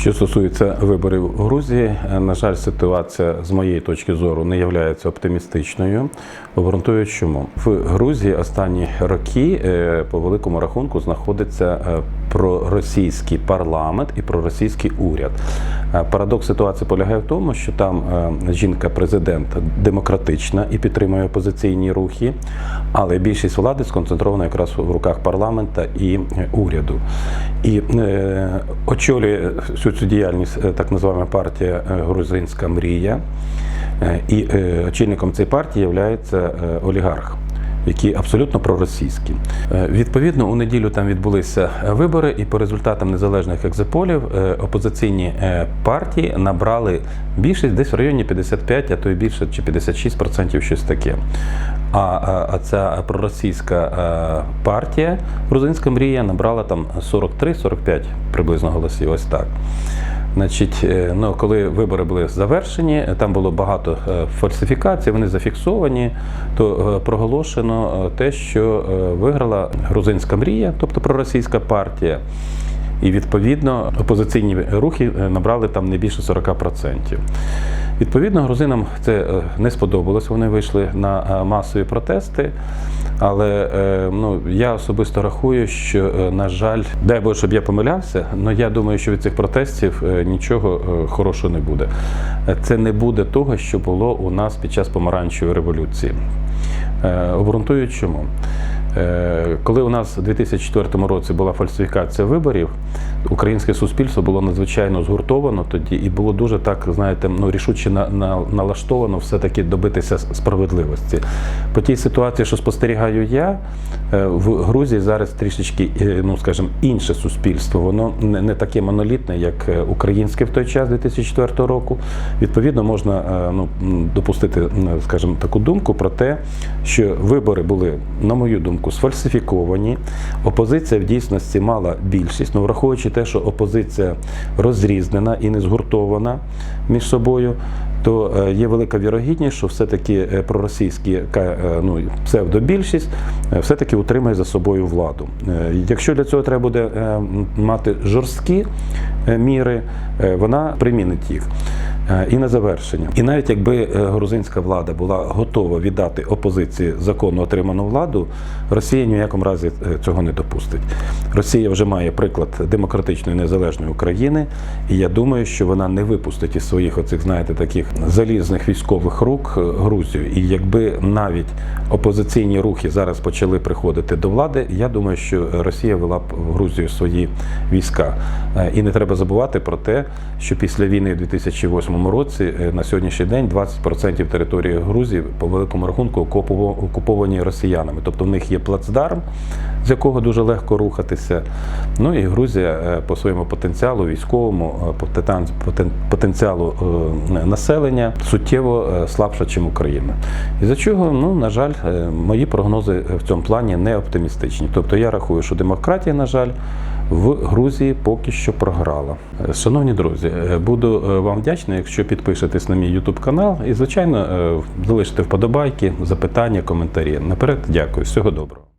Що стосується виборів в Грузії, е, на жаль, ситуація з моєї точки зору не є оптимістичною. Обґрунтую чому в Грузії останні роки е, по великому рахунку знаходиться е, проросійський парламент і проросійський уряд. Парадокс ситуації полягає в тому, що там жінка-президент демократична і підтримує опозиційні рухи, але більшість влади сконцентрована якраз в руках парламента і уряду. І е, очолює всю цю діяльність е, так називаємо партія е, Грузинська мрія. Е, І очільником цієї партії є олігарх. Які абсолютно проросійські. Е, Відповідно, у неділю там відбулися вибори, і по результатам незалежних екзиполів е, опозиційні е, партії набрали більшість десь в районі 55, а то й більше чи 56% щось таке. А, а, ця проросійська е, партія Грузинська мрія набрала там 43-45 приблизно голосів. Ось так. Значить, е, ну, коли вибори були завершені, е, там було багато е, фальсифікацій, вони зафіксовані, то проголошено те, що виграла грузинська мрія, тобто проросійська партія. І відповідно опозиційні рухи е, набрали там не більше 40%. Відповідно, грузинам це е, не сподобалось. Вони вийшли на е, масові протести. Але ну, я особисто рахую, що, на жаль, дай Боже, щоб я помилявся, але я думаю, що від цих протестів нічого хорошого не буде. Це не буде того, що було у нас під час помаранчевої революції. Обґрунтую чому. Е, Коли у нас у 2004 році була фальсифікація виборів, українське суспільство було надзвичайно згуртовано тоді і було дуже так, знаєте, ну рішуче на, на, налаштовано все-таки добитися справедливості. По тій ситуації, що спостерігаю я, е, в Грузії зараз трішечки, е, ну скажімо, інше суспільство. Воно не, не таке монолітне, як українське в той час, 2004 року. Відповідно, можна ну, допустити, скажімо, таку думку про те, що вибори були, на мою думку, сфальсифіковані. Опозиція в дійсності мала більшість, ну враховуючи те, що опозиція розрізнена і не згуртована між собою. То е, є велика вірогідність, що все-таки е, проросійські е, ну, псевдобільшість все-таки утримає за собою владу. Якщо для цього треба буде мати жорсткі міри, вона примінить їх. І на завершення. І навіть якби грузинська влада була готова віддати опозиції законно отриману владу, Росія ні в якому разі цього не допустить. Росія вже має приклад демократичної незалежної України, і я думаю, що вона не випустить із своїх оцих, знаєте, таких залізних військових рук е, Грузію. І якби навіть опозиційні рухи зараз почали приходити до влади, я думаю, що Росія вела б в Грузію свої війська. Е, І не треба забувати про те, що після війни в 2008 році е, на сьогоднішній день 20% території Грузії по великому рахунку окуповані росіянами. Тобто в них є плацдарм, з якого дуже легко рухатися. Ну і Грузія по своєму потенціалу військовому, потен- потен- потенціалу е, населення суттєво е, слабша, ніж Україна. І за чого, ну на жаль, е, мої прогнози в цьому плані не оптимістичні. Тобто я рахую, що демократія, на жаль, в Грузії поки що програла. Е, Шановні друзі, е, буду е, вам вдячний, якщо підпишетесь на мій YouTube канал і, звичайно, е, залишите вподобайки, запитання, коментарі. Наперед, дякую. Всього доброго.